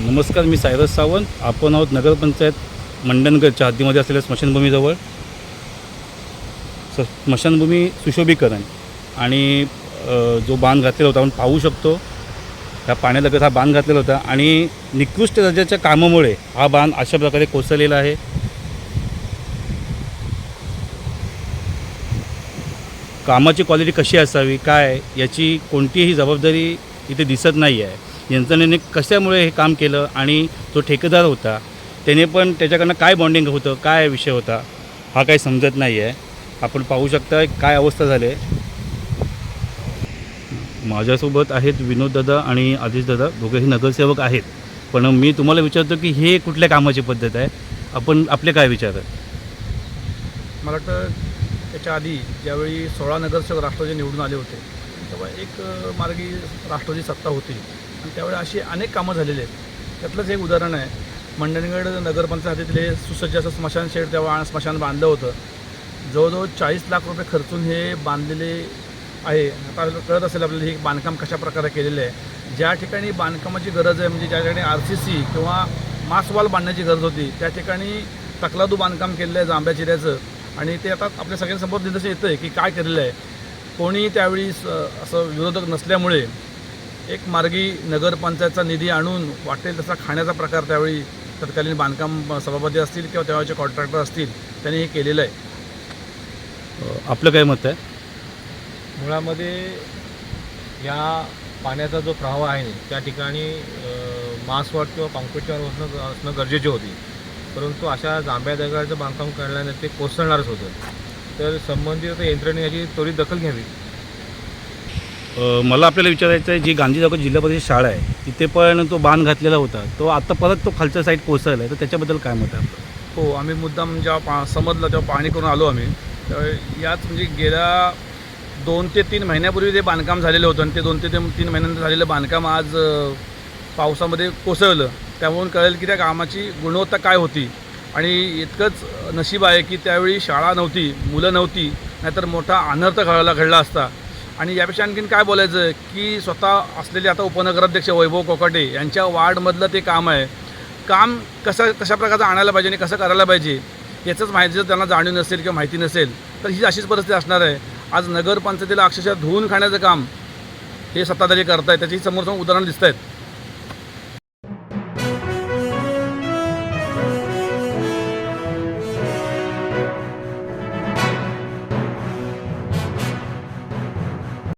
नमस्कार मी सायरस सावंत. आपण आहोत नगरपंचायत मंडणगडच्या हद्दीमध्ये असलेल्या स्मशानभूमीजवळ. स स्मशानभूमी सुशोभीकरण. आणि जो बांध घातलेला होता आपण पाहू शकतो. ह्या पाण्यालगत हा बांध घातलेला होता. आणि निकृष्ट दर्जाच्या कामामुळे हा बांध अशा प्रकारे कोसळलेला आहे. कामाची क्वालिटी कशी असावी काय याची कोणतीही जबाबदारी इथे दिसत नाही आहे यंत्रणेने कशामुळे हे काम केलं आणि जो ठेकेदार होता त्याने पण त्याच्याकडनं काय बॉन्डिंग होतं काय विषय होता हा काही समजत नाही आहे आपण पाहू शकता काय अवस्था झाली. माझ्यासोबत आहेत विनोददादा आणि आदिशदादा दोघेही नगरसेवक आहेत. पण मी तुम्हाला विचारतो की हे कुठल्या कामाची पद्धत आहे? आपण आपले काय विचार आहे मला वाटतं त्याच्या आधी ज्यावेळी सोळा नगरसेवक राष्ट्रवादी निवडून आले होते तेव्हा एक मार्गी राष्ट्रवादी सत्ता होती. आणि त्यावेळी अशी अनेक कामं झालेली आहेत. त्यातलंच एक उदाहरण आहे. मंडणगड नगरपंचायतीतले सुसज्ज असं स्मशान शेड तेव्हा स्मशान बांधलं होतं. जवळजवळ चाळीस लाख रुपये खर्चून हे बांधलेले आहे. आता कळत असेल आपल्याला हे बांधकाम कशा प्रकारे केलेलं आहे. ज्या ठिकाणी बांधकामाची गरज आहे म्हणजे ज्या ठिकाणी आर सी सी किंवा मासवाल बांधण्याची गरज होती त्या ठिकाणी तकलादू बांधकाम केलेलं आहे जांभ्या चिऱ्याचं. आणि ते आता आपल्या सगळ्यांसमोर निदर्शन येतं आहे की काय केलेलं आहे. कोणी त्यावेळी स- असं विरोधक नसल्यामुळे एक मार्गी नगरपंचायतचा निधी आणून वाटेल तसा खाण्याचा प्रकार त्यावेळी तत्कालीन बांधकाम सभापती असतील किंवा त्यावेळेचे कॉन्ट्रॅक्टर असतील त्यांनी हे केलेलं आहे. आपलं काय मत आहे? मुळामध्ये या पाण्याचा जो प्रवाह आहे त्या ठिकाणी मासवाट किंवा कॉन्क्रीटच्या असणं असणं गरजेचे होती. परंतु अशा जांभ्या दगडाचं बांधकाम करण्याने ते कोसळणारच होतं. तर संबंधित यंत्रणेने याची त्वरित दखल घ्यावी. मला आपल्याला विचारायचं आहे जी गांधीनगर जिल्हा परिषद शाळा आहे तिथे पण तो बांध घातलेला होता. तो आता परत तो खालच्या साईड कोसळला आहे तर त्याच्याबद्दल काय मत आहे आपलं? हो आम्ही मुद्दाम जेव्हा पा समजलं तेव्हा पाहणी करून आलो आम्ही त्यावेळी याच म्हणजे गेल्या दोन ते तीन महिन्यापूर्वी ते बांधकाम झालेलं होतं आणि ते दोन ते ते- तीन महिन्यानंतर झालेलं बांधकाम आज पावसामध्ये कोसळलं. त्यामुळे कळेल की त्या कामाची गुणवत्ता काय होती. आणि इतकंच नशीब आहे की त्यावेळी शाळा नव्हती मुलं नव्हती नाहीतर मोठा अनर्थ घडला घडला असता. आणि यापेक्षा आणखीन काय बोलायचं की स्वतः असलेले आता उपनगराध्यक्ष वैभव कोकाटे यांच्या वार्डमधलं ते काम आहे. काम कसं कशा प्रकारचं आणायला पाहिजे आणि कसं करायला पाहिजे याचंच माहिती जर त्यांना जाणीव नसेल किंवा माहिती नसेल तर ही अशीच परिस्थिती असणार आहे. आज नगरपंचायतीला अक्षरशः धुवून खाण्याचं काम हे सत्ताधारी करतायत त्याची समोर समोर उदाहरणं दिसत आहेत